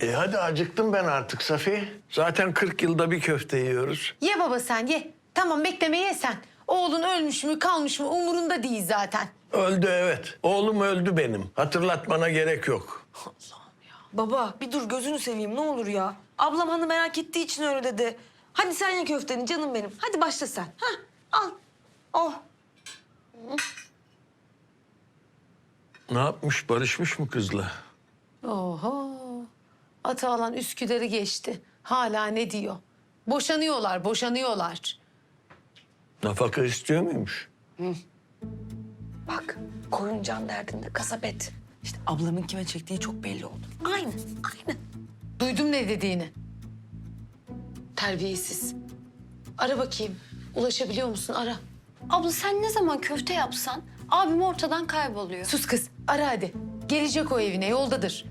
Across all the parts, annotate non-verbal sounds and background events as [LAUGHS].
E hadi acıktım ben artık Safiye. Zaten 40 yılda bir köfte yiyoruz. Ye baba sen ye. Tamam bekleme ye sen. Oğlun ölmüş mü kalmış mı umurunda değil zaten. Öldü evet. Oğlum öldü benim. Hatırlatmana gerek yok. Baba bir dur gözünü seveyim ne olur ya. Ablam hanı merak ettiği için öyle dedi. Hadi sen ye köfteni canım benim. Hadi başla sen. Hah al. Oh. Ne yapmış? Barışmış mı kızla? Oho. Atalan Üsküdar'ı geçti. Hala ne diyor? Boşanıyorlar, boşanıyorlar. Nafaka istiyor muymuş? Bak koyun can derdinde kasap et. İşte ablamın kime çektiği çok belli oldu. Aynı, aynı. Duydum ne dediğini. Terbiyesiz. Ara bakayım. Ulaşabiliyor musun? Ara. Abla sen ne zaman köfte yapsan abim ortadan kayboluyor. Sus kız. Ara hadi. Gelecek o evine. Yoldadır.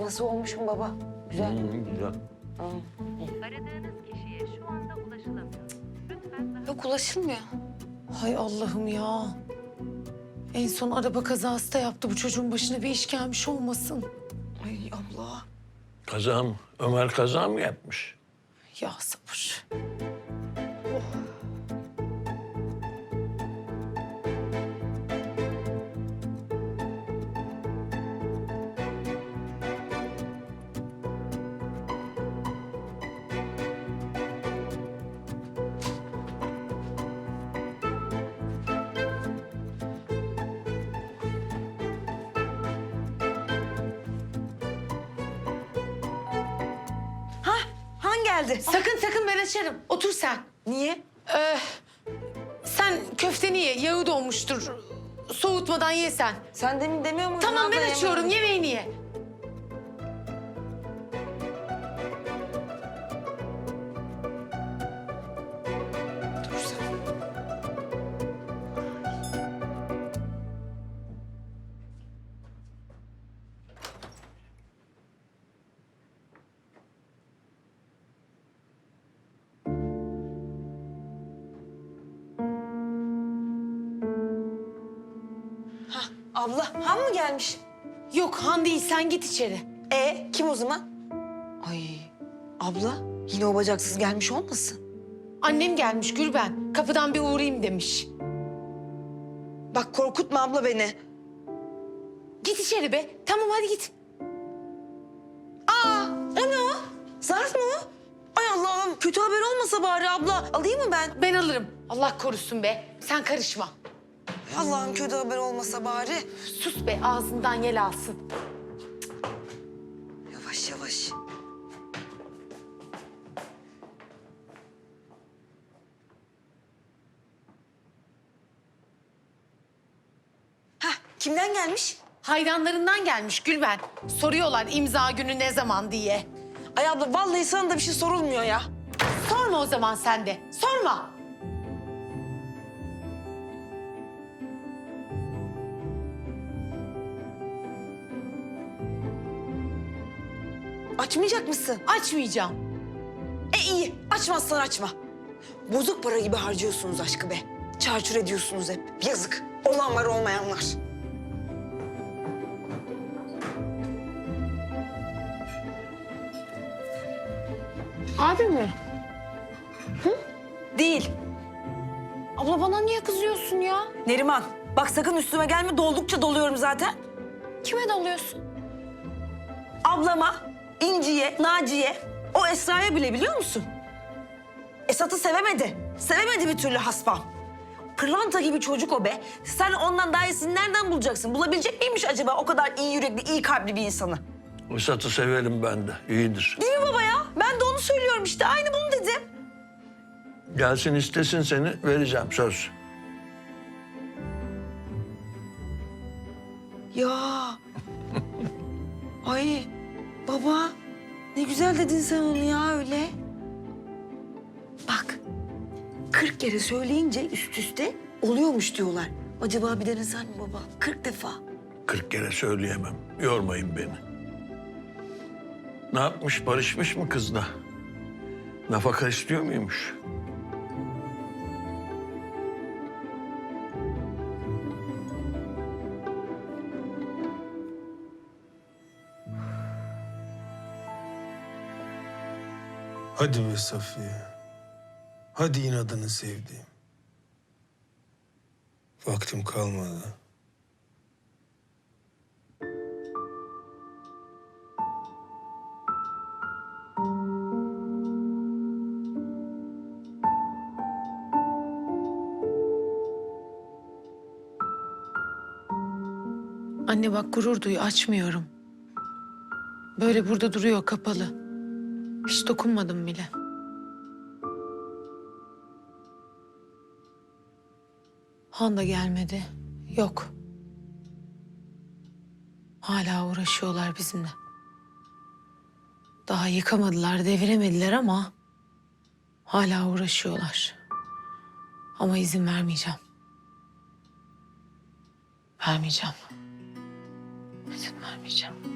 Nasıl olmuşum baba? Güzel. güzel. Aradığınız kişiye şu anda ulaşılamıyor. Lütfen daha Yok ulaşılmıyor. Hay Allah'ım ya. En son araba kazası da yaptı. Bu çocuğun başına bir iş gelmiş olmasın. Ay abla. Kaza mı? Ömer kaza mı yapmış? Ya sabır. Geldi. Sakın sakın ben açarım. Otur sen. Niye? Ee, sen köfteni ye. Yağı donmuştur. Soğutmadan ye sen. Sen demin demiyor muydun Tamam abla ben yemeğini? açıyorum. Yemeğini ye. Abla Han mı gelmiş? Yok Han değil sen git içeri. E kim o zaman? Ay abla yine o bacaksız gelmiş olmasın? Annem gelmiş Gülben. Kapıdan bir uğrayayım demiş. Bak korkutma abla beni. Git içeri be. Tamam hadi git. Aa o ne o? Zarf mı o? Ay Allah'ım kötü haber olmasa bari abla. Alayım mı ben? Ben alırım. Allah korusun be. Sen karışma. Allah'ım kötü haber olmasa bari. Sus be ağzından yel alsın. Yavaş yavaş. Hah kimden gelmiş? Hayranlarından gelmiş Gülben. Soruyorlar imza günü ne zaman diye. Ay abla vallahi sana da bir şey sorulmuyor ya. Sorma o zaman sen de. Sorma. Açmayacak mısın? Açmayacağım. E iyi açmazsan açma. Bozuk para gibi harcıyorsunuz aşkı be. Çarçur ediyorsunuz hep. Yazık. Olan var olmayan var. Abi mi? Değil. Abla bana niye kızıyorsun ya? Neriman bak sakın üstüme gelme doldukça doluyorum zaten. Kime dalıyorsun? Ablama, İnci'ye, Naciye, o Esra'ya bile biliyor musun? Esat'ı sevemedi. Sevemedi bir türlü haspam. Pırlanta gibi çocuk o be. Sen ondan daha iyisini nereden bulacaksın? Bulabilecek miymiş acaba o kadar iyi yürekli, iyi kalpli bir insanı? Vusat'ı severim ben de. İyidir. Değil mi baba ya? Ben de onu söylüyorum işte. Aynı bunu dedim. Gelsin istesin seni vereceğim söz. Ya. [LAUGHS] Ay baba ne güzel dedin sen onu ya öyle. Bak 40 kere söyleyince üst üste oluyormuş diyorlar. Acaba bir denesen mi baba? 40 defa. 40 kere söyleyemem. Yormayın beni. Ne yapmış? Barışmış mı kızla? Nafaka istiyor muymuş? Hadi be Safiye. Hadi inadını sevdiğim. Vaktim kalmadı. Anne bak gurur duy açmıyorum. Böyle burada duruyor kapalı. Hiç dokunmadım bile. Han da gelmedi. Yok. Hala uğraşıyorlar bizimle. Daha yıkamadılar, deviremediler ama hala uğraşıyorlar. Ama izin vermeyeceğim. Vermeyeceğim. İzin vermeyeceğim.